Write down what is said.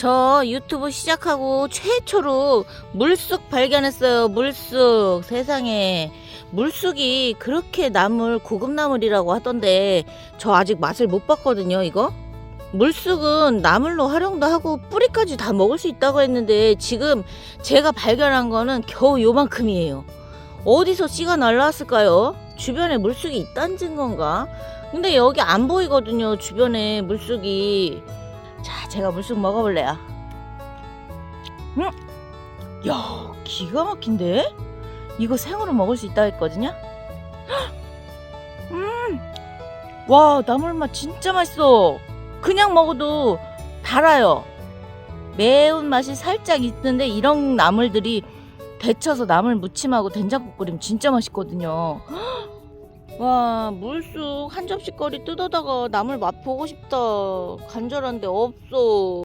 저 유튜브 시작하고 최초로 물쑥 발견했어요. 물쑥. 세상에. 물쑥이 그렇게 나물, 고급 나물이라고 하던데, 저 아직 맛을 못 봤거든요, 이거? 물쑥은 나물로 활용도 하고 뿌리까지 다 먹을 수 있다고 했는데, 지금 제가 발견한 거는 겨우 요만큼이에요. 어디서 씨가 날라왔을까요? 주변에 물쑥이 있다는 증거인가? 근데 여기 안 보이거든요, 주변에 물쑥이. 자, 제가 물쑥 먹어볼래요. 음, 야, 기가 막힌데? 이거 생으로 먹을 수 있다 했거든요. 헉! 음, 와, 나물맛 진짜 맛있어. 그냥 먹어도 달아요. 매운 맛이 살짝 있는데 이런 나물들이 데쳐서 나물 무침하고 된장국 끓이면 진짜 맛있거든요. 헉! 와 물쑥 한 접시거리 뜯어다가 나물 맛 보고 싶다 간절한데 없어